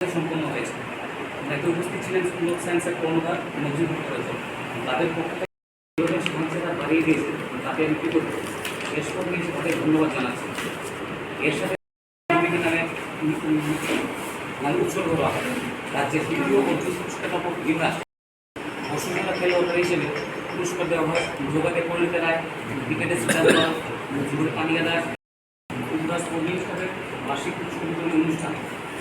সম্পন্ন হয়েছে। এতে উপস্থিত ছিলেন স্কুল অফ সায়েন্সের কর্ণধার রহমান তাদের পক্ষ বাড়িয়ে দিয়েছে তাকে আমি কৃতজ্ঞ শেষ করে তাদের ধন্যবাদ জানাচ্ছি। এর সাথে মানে উৎসর্গ করা হয় রাজ্যের তৃতীয় অর্জুন পুরস্কার প্রাপক বসুন্ধরা খেলোয়াড় হিসেবে পুরস্কার দেওয়া হয় যোগাকে পরিণত রায় ক্রিকেটে সিদ্ধান্ত মুজিবুর পানিয়া দাস, উল্লাস কর্মী হিসাবে বার্ষিক পুরস্কার অনুষ্ঠান।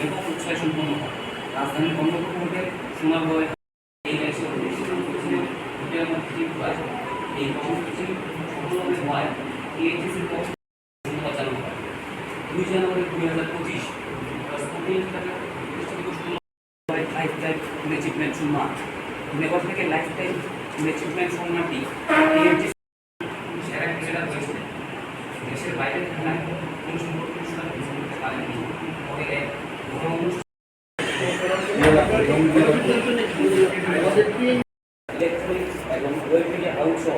এবং উৎসাহে সম্পন্ন হয়। রাজধানীর কর্ণপুর হোটেল দুই জানুয়ারি দুই হাজার পঁচিশ লাইফ টাইম অ্যাচিভমেন্ট সম্মান। নেপাল থেকে লাইফ টাইম অ্যাচিভমেন্ট সম্মানটি TNT সেরা ক্রিকেটার হয়েছে দেশের বাইরে থাকায় কোনো সম্পর্ক অনুষ্ঠান করতে পারেনি পরে এক বড় অনুষ্ঠান ইলেকট্রনিক্স এবং web media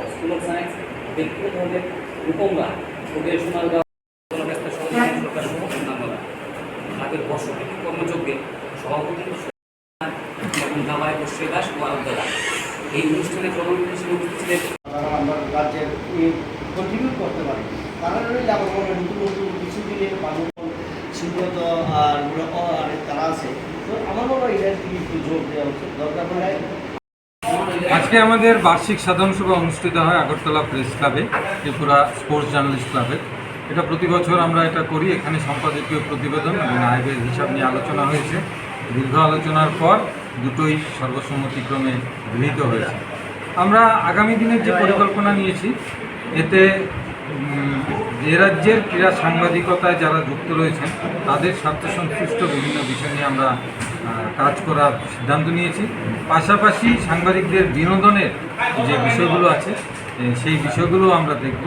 school of science ব্যক্তিগতভাবে সহ অন্যান্যরা তাদের সভাপতি এবং দাবায় বসে দাস ও আরবদাদা এই অনুষ্ঠানে প্রধান হিসেবে উপস্থিত ছিলেন আমরা রাজ্যের করতে পারি তারা হয় নতুন নতুন কিছু দিনের মানুষ শিল্পত আর তারা আছে আজকে আমাদের বার্ষিক সাধারণ সভা অনুষ্ঠিত হয় আগরতলা প্রেস ক্লাবে, ত্রিপুরা স্পোর্টস জার্নালিস্ট ক্লাবে। এটা প্রতি বছর আমরা এটা করি, এখানে সম্পাদকীয় প্রতিবেদন এবং আয়ের হিসাব নিয়ে আলোচনা হয়েছে। দীর্ঘ আলোচনার পর দুটোই সর্বসম্মতিক্রমে গৃহীত হয়েছে। আমরা আগামী দিনের যে পরিকল্পনা নিয়েছি, এতে যে রাজ্যের ক্রীড়া সাংবাদিকতায় যারা যুক্ত রয়েছেন, তাদের স্বার্থ সংশ্লিষ্ট বিভিন্ন বিষয় নিয়ে আমরা কাজ করার সিদ্ধান্ত নিয়েছি। পাশাপাশি সাংবাদিকদের বিনোদনের যে বিষয়গুলো আছে সেই বিষয়গুলো আমরা দেখব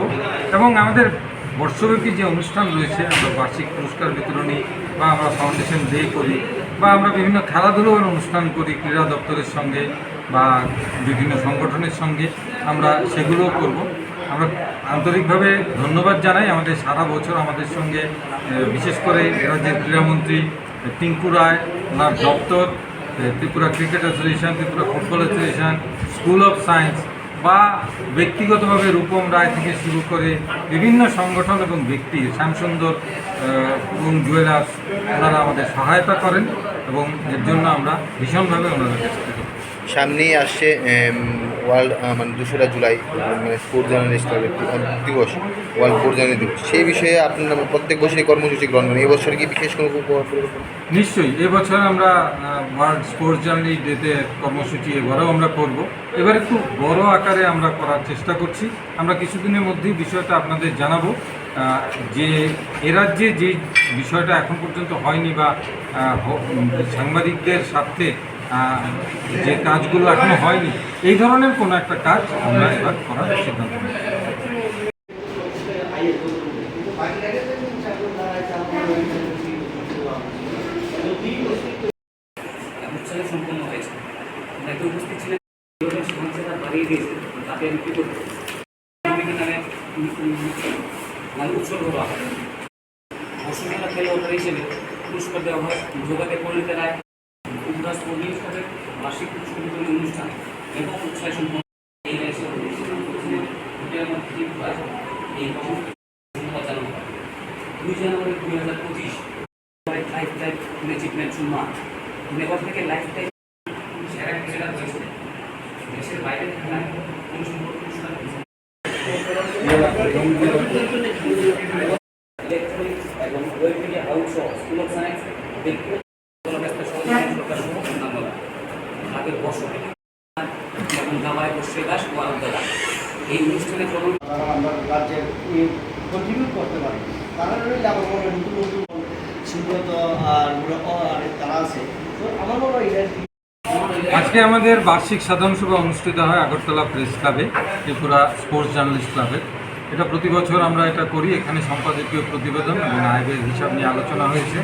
এবং আমাদের বর্ষব্যাপী যে অনুষ্ঠান রয়েছে, আমরা বার্ষিক পুরস্কার বিতরণী বা আমরা ফাউন্ডেশন ডে করি বা আমরা বিভিন্ন খেলাধুলোর অনুষ্ঠান করি ক্রীড়া দপ্তরের সঙ্গে বা বিভিন্ন সংগঠনের সঙ্গে, আমরা সেগুলোও করব। আমরা আন্তরিকভাবে ধন্যবাদ জানাই আমাদের সারা বছর আমাদের সঙ্গে বিশেষ করে রাজ্যের ক্রীড়ামন্ত্রী টিঙ্কু রায়, ওনার দপ্তর Tripura cricket association, Tripura football association, school of science বা ব্যক্তিগতভাবে রূপম রায় থেকে শুরু করে বিভিন্ন সংগঠন এবং ব্যক্তি, শ্যামসুন্দর এবং জুয়েলার্স, ওনারা আমাদের সহায়তা করেন এবং এর জন্য আমরা ভীষণভাবে ওনাদের। সামনেই আসছে ওয়ার্ল্ড মানে দোসরা জুলাই মানে স্পোর্টস জার্নালিস্ট দিবস, ওয়ার্ল্ড স্পোর্টস জার্নালিস্ট দিবস। সেই বিষয়ে আপনারা প্রত্যেক বছরই কর্মসূচি গ্রহণ করেন। এবছর কি বিশেষ কোনো? নিশ্চয়ই এবছর আমরা ওয়ার্ল্ড স্পোর্টস জার্নালিস্ট ডেতে কর্মসূচি এবারেও আমরা করব। এবারে খুব বড় আকারে আমরা করার চেষ্টা করছি। আমরা কিছুদিনের মধ্যেই বিষয়টা আপনাদের জানাব। যে এ রাজ্যে যে বিষয়টা এখন পর্যন্ত হয়নি বা সাংবাদিকদের স্বার্থে যে কাজগুলো এখনও হয়নি, এই ধরনের কোনো একটা কাজ আমরা এবার করার সিদ্ধান্ত মানে করা হয় বসুন্ধরা খেলোয়াড় হিসেবে পুরস্কার দেওয়া হয়। পরিণত রায় উল্লাস কর্মী হিসাবে বার্ষিক পুরস্কার অনুষ্ঠান এবং উৎসাহে সম্পন্ন দুই জানুয়ারি দুই হাজার পঁচিশ লাইফ টাইম অ্যাচিভমেন্ট সম্মান নেপাল থেকে লাইফ টাইম সেরা ক্রিকেটার হয়েছে। দেশের বাইরে থাকায় কোনো এবং web media house of science ব্যক্তিগতভাবে একটা সহযোগী সরকার সহ অন্যান্যরা এবং বসে দাস ও এই অনুষ্ঠানে আমরা রাজ্যের কন্ট্রিবিউট করতে পারি। তারা নতুন নতুন শিল্পত আর আর তারা আছে। তো আমার মনে হয় আজকে আমাদের বার্ষিক সাধারণ সভা অনুষ্ঠিত হয় আগরতলা প্রেস ক্লাবে ত্রিপুরা স্পোর্টস জার্নালিস্ট ক্লাবে। এটা প্রতি বছর আমরা এটা করি। এখানে সম্পাদকীয় প্রতিবেদন এবং আয়ের হিসাব নিয়ে আলোচনা হয়েছে।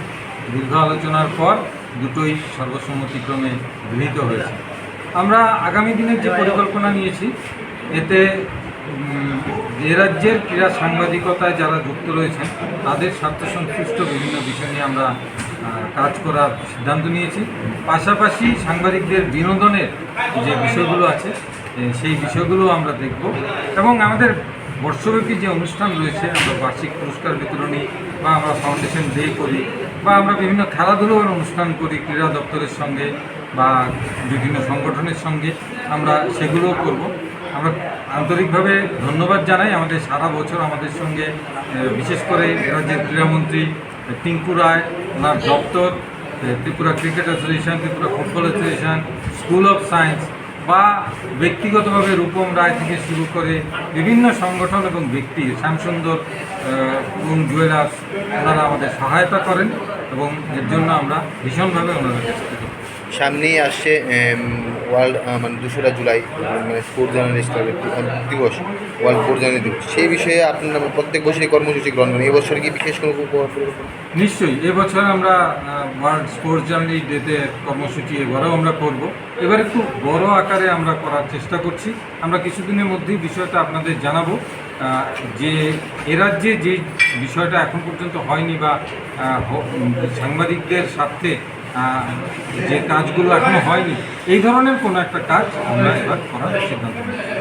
দীর্ঘ আলোচনার পর দুটোই সর্বসম্মতিক্রমে গৃহীত হয়েছে। আমরা আগামী দিনের যে পরিকল্পনা নিয়েছি, এতে যে রাজ্যের ক্রীড়া সাংবাদিকতায় যারা যুক্ত রয়েছেন, তাদের স্বার্থ সংশ্লিষ্ট বিভিন্ন বিষয় নিয়ে আমরা কাজ করার সিদ্ধান্ত নিয়েছি। পাশাপাশি সাংবাদিকদের বিনোদনের যে বিষয়গুলো আছে সেই বিষয়গুলো আমরা দেখব এবং আমাদের বর্ষব্যাপী যে অনুষ্ঠান রয়েছে, আমরা বার্ষিক পুরস্কার বিতরণী বা আমরা ফাউন্ডেশন ডে করি বা আমরা বিভিন্ন খেলাধুলোর অনুষ্ঠান করি, ক্রীড়া দপ্তরের সঙ্গে বা বিভিন্ন সংগঠনের সঙ্গে, আমরা সেগুলোও করব। আমরা আন্তরিকভাবে ধন্যবাদ জানাই আমাদের সারা বছর আমাদের সঙ্গে বিশেষ করে রাজ্যের ক্রীড়ামন্ত্রী টিঙ্কু রায়, ওনার দপ্তর Tripura cricket association, Tripura football association, school of science বা ব্যক্তিগতভাবে রূপম রায় থেকে শুরু করে বিভিন্ন সংগঠন এবং ব্যক্তি, শ্যামসুন্দর এবং জুয়েলার্স ওনারা আমাদের সহায়তা করেন এবং এর জন্য আমরা ভীষণভাবে ওনাদের কাছে কৃতজ্ঞ। সামনেই আসছে ওয়ার্ল্ড মানে দোসরা জুলাই মানে স্পোর্টস জার্নালিস্ট দিবস ওয়ার্ল্ড স্পোর্টস জার্নালিস্ট দিবস। সেই বিষয়ে আপনারা প্রত্যেক বছরই কর্মসূচি গ্রহণ করেন। এবছর কি বিশেষ কোনো? নিশ্চয়ই এবছর আমরা ওয়ার্ল্ড স্পোর্টস জার্নালিস্ট ডেতে কর্মসূচি এবারেও আমরা করব। এবার একটু বড় আকারে আমরা করার চেষ্টা করছি। আমরা কিছুদিনের মধ্যেই বিষয়টা আপনাদের জানাব। যে এ রাজ্যে যে বিষয়টা এখন পর্যন্ত হয়নি বা সাংবাদিকদের স্বার্থে যে কাজগুলো এখনও হয়নি এই ধরনের কোনো একটা কাজ আমরা এবার করার সিদ্ধান্ত নিই